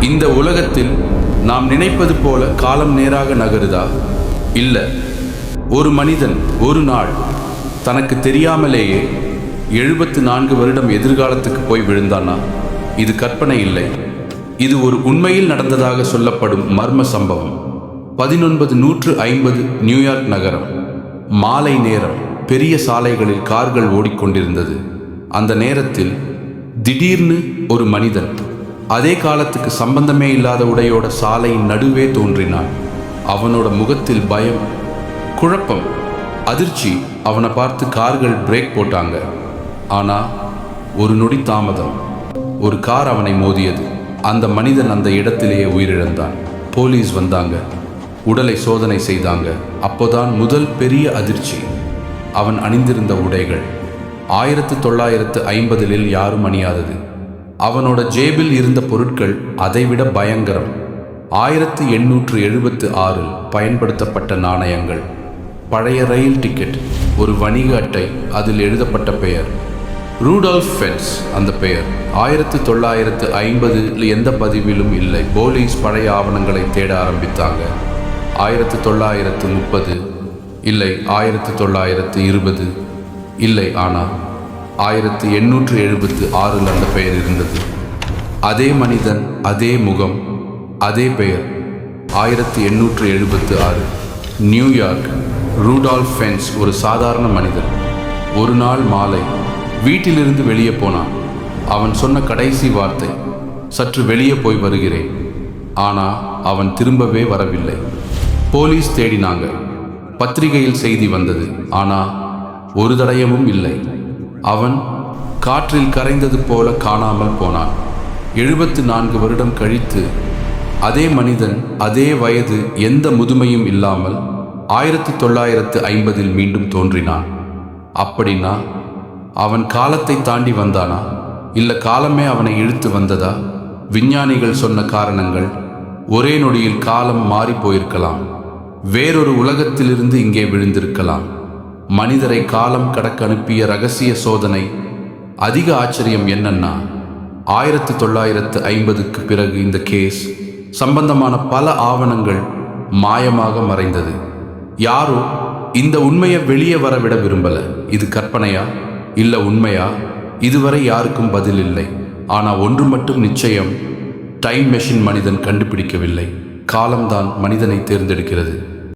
இந்த உலகத்தில் நாம் நினைப்பது போல காலம் நேராக நகருதா? இல்லை ஒரு மனிதன் ஒரு நாள் தனக்கு தெரியாமலேயே எழுபத்து நான்கு வருடம் எதிர்காலத்துக்கு போய் விழுந்தானா? இது கற்பனை இல்லை. இது ஒரு உண்மையில் நடந்ததாக சொல்லப்படும் மர்ம சம்பவம். பதினொன்பது நூற்று ஐம்பது நியூயார்க் நகரம். மாலை நேரம் பெரிய சாலைகளில் கார்கள் ஓடிக்கொண்டிருந்தது. அந்த நேரத்தில் திடீர்னு ஒரு மனிதன் அதே காலத்துக்கு சம்பந்தமே இல்லாத உடையோட சாலையின் நடுவே தோன்றினான். அவனோட முகத்தில் பயம் குழப்பம் அதிர்ச்சி. அவனை பார்த்து கார்கள் பிரேக் போட்டாங்க. ஆனா ஒரு நொடி தாமதம். ஒரு கார் அவனை மோதியது. அந்த மனிதன் அந்த இடத்திலேயே உயிரிழந்தான். போலீஸ் வந்தாங்க. உடலை சோதனை செய்தாங்க. அப்போதான் முதல் பெரிய அதிர்ச்சி. அவன் அணிந்திருந்த உடைகள். ஆயிரத்து தொள்ளாயிரத்து ஐம்பதில் யாரும் அணியாதது. அவனோட ஜேபில் இருந்த பொருட்கள் அதைவிட பயங்கரம். ஆயிரத்து எண்ணூற்று எழுபத்து ஆறில் பயன்படுத்தப்பட்ட நாணயங்கள். பழைய ரயில் டிக்கெட் ஒரு வணிக அட்டை அதில் எழுதப்பட்ட பெயர். ரூடால்ஃப் ஃபென்ஸ் அந்த பெயர். ஆயிரத்து தொள்ளாயிரத்து ஐம்பதில் எந்த பதிவிலும் இல்லை. போலீஸ் பழைய ஆவணங்களை தேட ஆரம்பித்தாங்க. ஆயிரத்து தொள்ளாயிரத்து முப்பது இல்லை ஆயிரத்து தொள்ளாயிரத்து இருபது இல்லை ஆனால் ஆயிரத்து எண்ணூற்று எழுபத்து ஆறில் அந்த பெயர் இருந்தது. அதே மனிதன் அதே முகம் அதே பெயர். ஆயிரத்தி எண்ணூற்று எழுபத்து ஆறு. நியூயார்க் ரூடால்ஃப் ஃபென்ஸ் ஒரு சாதாரண மனிதன். ஒரு நாள் மாலை வீட்டிலிருந்து வெளியே போனான். அவன் சொன்ன கடைசி வார்த்தை சற்று வெளியே போய் வருகிறேன். ஆனால் அவன் திரும்பவே வரவில்லை. போலீஸ் தேடினாங்க. பத்திரிகையில் செய்தி வந்தது. ஆனால் ஒரு தடயமும் இல்லை. அவன் காற்றில் கரைந்தது போல காணாமல் போனான். எழுபத்து நான்கு வருடம் கழித்து அதே மனிதன் அதே வயது எந்த முதுமையும் இல்லாமல் ஆயிரத்து தொள்ளாயிரத்து ஐம்பதில் மீண்டும் தோன்றினான். அப்படின்னா அவன் காலத்தை தாண்டி வந்தானா? இல்லை காலமே அவனை இழுத்து வந்ததா? விஞ்ஞானிகள் சொன்ன காரணங்கள் ஒரே நொடியில் காலம் மாறி போயிருக்கலாம். வேறொரு உலகத்திலிருந்து இங்கே விழுந்திருக்கலாம். மனிதரை காலம் கடக்க அனுப்பிய ரகசிய சோதனை அதிக ஆச்சரியம் என்னன்னா ஆயிரத்து தொள்ளாயிரத்து ஐம்பதுக்கு பிறகு இந்த கேஸ் சம்பந்தமான பல ஆவணங்கள் மாயமாக மறைந்தது. யாரோ இந்த உண்மையை வெளியே வரவிட விரும்பல. இது கற்பனையா? இல்லை உண்மையா? இதுவரை யாருக்கும் பதில் இல்லை. ஆனால் ஒன்று மட்டும் நிச்சயம் டைம் மெஷின் மனிதன் கண்டுபிடிக்கவில்லை. காலம்தான் மனிதனை தேர்ந்தெடுக்கிறது.